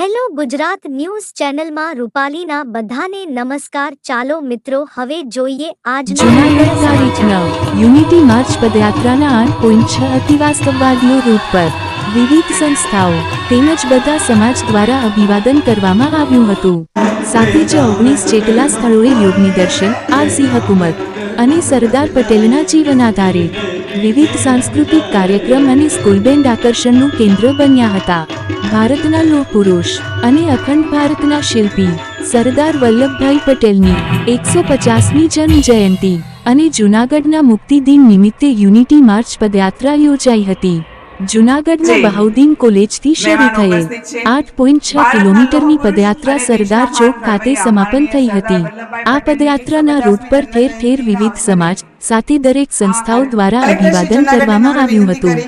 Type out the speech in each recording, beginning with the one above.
Hello Gujarat news ચેનલમાં રૂપાલીના બધાને નમસ્કાર. ચાલો મિત્રો હવે જોઈએ આજના યુનિટી માર્ચ પદયાત્રાના આઠ પોઈન્ટ છ અતિવાસ્તવવાદીઓ રૂટ પર વિવિધ સંસ્થાઓ તેમજ બધા સમાજ દ્વારા અભિવાદન કરવામાં આવ્યું હતું. સાથે જ ઓગણીસ જેટલા સ્થળોએ યોગની દર્શન આરસી હકુમત અને સરદાર પટેલના જીવન આધારિત વિવિધ સાંસ્કૃતિક કાર્યક્રમ અને સ્કૂલ બેન્ડ આકર્ષણનું કેન્દ્ર બન્યા હતા. ભારતના લોહ પુરુષ અને અખંડ ભારતના શિલ્પી સરદાર વલ્લભભાઈ પટેલની એકસો પચાસમી જન્મ જયંતિ અને જૂનાગઢના મુક્તિ દિન નિમિત્તે યુનિટી માર્ચ પદયાત્રા યોજાઈ હતી. જૂનાગઢના બહાઉદ્દીન કોલેજથી શરૂ થયેલ આઠ પોઈન્ટ છ કિલોમીટરની પદયાત્રા સરદાર ચોક ખાતે સમાપન થઈ હતી. આ પદયાત્રાના રૂટ પર ઠેર ઠેર વિવિધ સમાજ સાથે દરેક સંસ્થાઓ દ્વારા અભિવાદન કરવામાં આવ્યું હતું.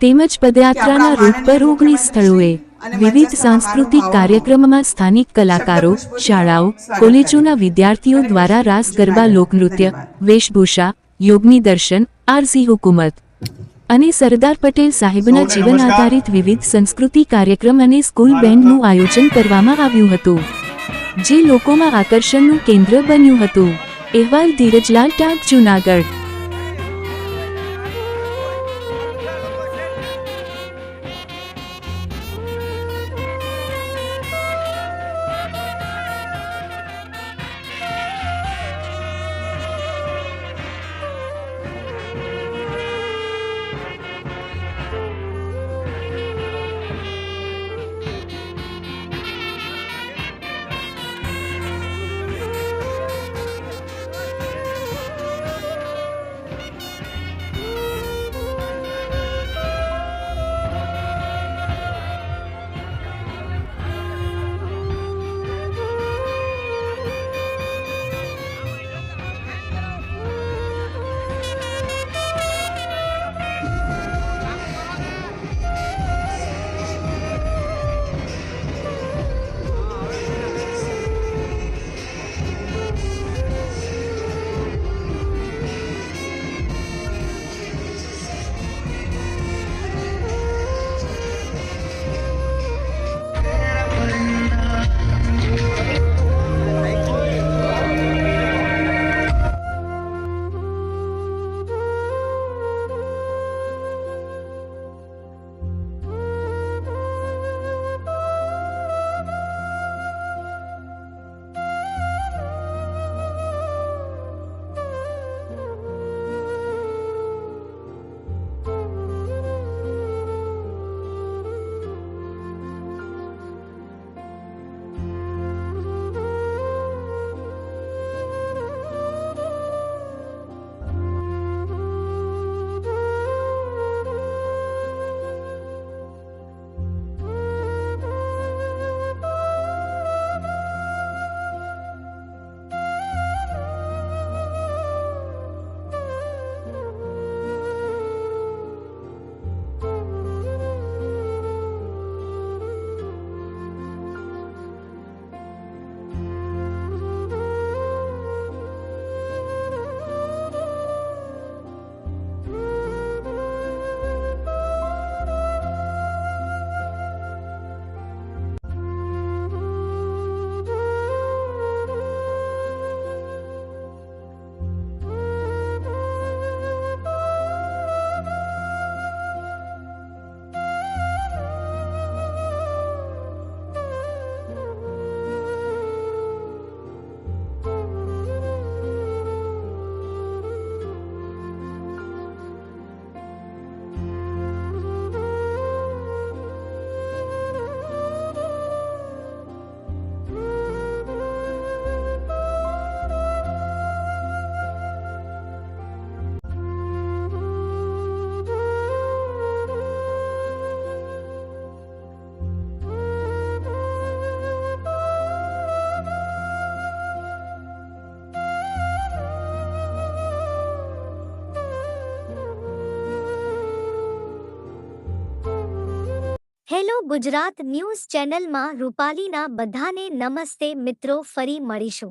તેમજ પદયાત્રાના રૂટ પર ઓગણીસ સ્થળોએ વિવિધ સાંસ્કૃતિક કાર્યક્રમમાં સ્થાનિક કલાકારો શાળાઓ કોલેજોના વિદ્યાર્થીઓ દ્વારા રાસ ગરબા લોકનૃત્ય વેશભૂષા યોગની દર્શન આરસી હુકુમત. અને સરદાર પટેલ સાહેબના જીવન આધારિત વિવિધ સંસ્કૃતિ કાર્યક્રમ અને સ્કૂલ બેન્ડનું આયોજન કરવામાં આવ્યું હતું જે લોકોમાં આકર્ષણનું કેન્દ્ર બન્યું હતું. અહેવાલ ધીરજલાલ ટાંક જૂનાગઢ. હેલો ગુજરાત ન્યૂઝ ચેનલમાં રૂપાલીના બધાને નમસ્તે મિત્રો ફરી મળીશું.